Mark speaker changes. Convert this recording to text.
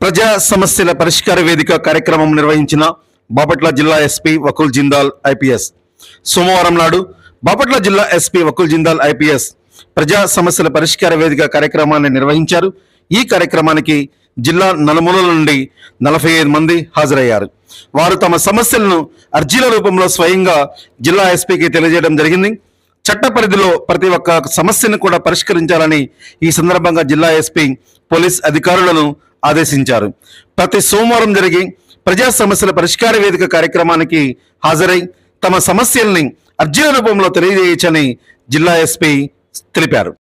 Speaker 1: ప్రజా సమస్యల పరిష్కార వేదిక కార్యక్రమం నిర్వహించిన బాపట్ల జిల్లా ఎస్పీ వకుల్ జిందాల్ ఐపీఎస్. సోమవారం నాడు బాపట్ల జిల్లా ఎస్పీ వకుల్ జిందాల్ ఐపీఎస్ ప్రజా సమస్యల పరిష్కార వేదిక కార్యక్రమాన్ని నిర్వహించారు. ఈ కార్యక్రమానికి జిల్లా నలుమూలల నుండి నలభై ఐదు మంది హాజరయ్యారు. వారు తమ సమస్యలను అర్జీల రూపంలో స్వయంగా జిల్లా ఎస్పీకి తెలియజేయడం జరిగింది. చట్ట పరిధిలో ప్రతి ఒక్క సమస్యను కూడా పరిష్కరించాలని ఈ సందర్భంగా జిల్లా ఎస్పీ పోలీస్ అధికారులను ఆదేశించారు. ప్రతి సోమవారం జరిగి ప్రజా సమస్యల పరిష్కార వేదిక కార్యక్రమానికి హాజరై తమ సమస్యల్ని అర్జీల రూపంలో తెలియజేయచ్చని జిల్లా ఎస్పీ తెలిపారు.